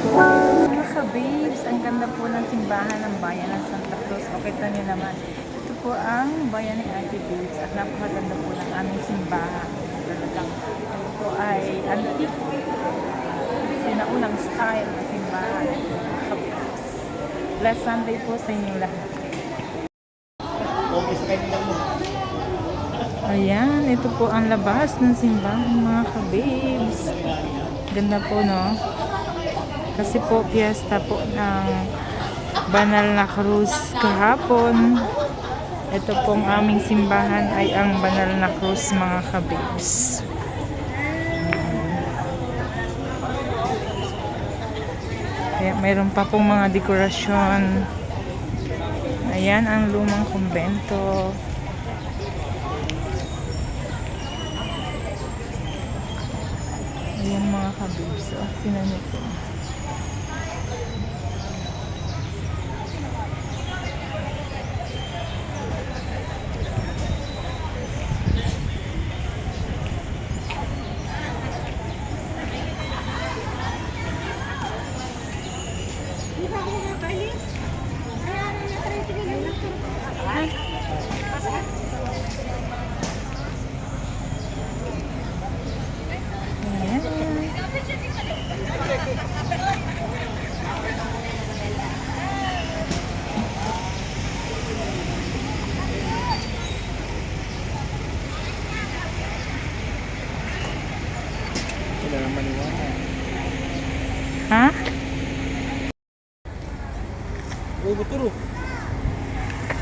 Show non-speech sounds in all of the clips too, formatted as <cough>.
Mga ka-babes, ang ganda po ng simbahan ng bayan ng Santa Cruz. O kita nyo naman, ito po ang bayan ni Ate Babes at napakaganda po ng aming simbahan. Talagang ito ay antique, sinaunang style na simbahan. Ka-babes. Last Sunday po sa inyo lahat. Ayan, ito po ang labas ng simbahan mga ka-babes. Ganda po, no? Kasi po, piyesta po ng Banal na Cruz kahapon. Ito pong aming simbahan ay ang Banal na Cruz mga kabibs. Kaya mayroon pa pong mga dekorasyon. Ayan ang lumang kumbento. Ayan mga kabibs. Oh, tinan niyo po. Ayan. Sila naman maniwala. Ha? Oo, buturo.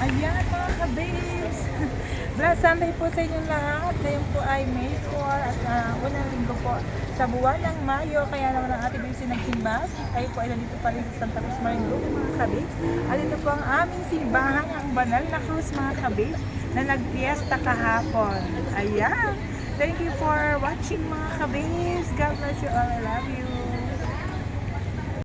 Ayan mga kababes. <laughs> Blessed Sunday po sa inyong lahat. Ngayon po ay May 4 at ah, unang linggo po sa buwan ng Mayo. Kaya naman ang ating bisin ng simba. Tayo po ay nandito pa rin sa Santa Cruz Marinduque mga kababes. At ito po ang aming simbahan, ang banal na cruz mga kababes na nagpiesta kahapon. Ayan. Thank you for watching mga kababes. God bless you all. I love you.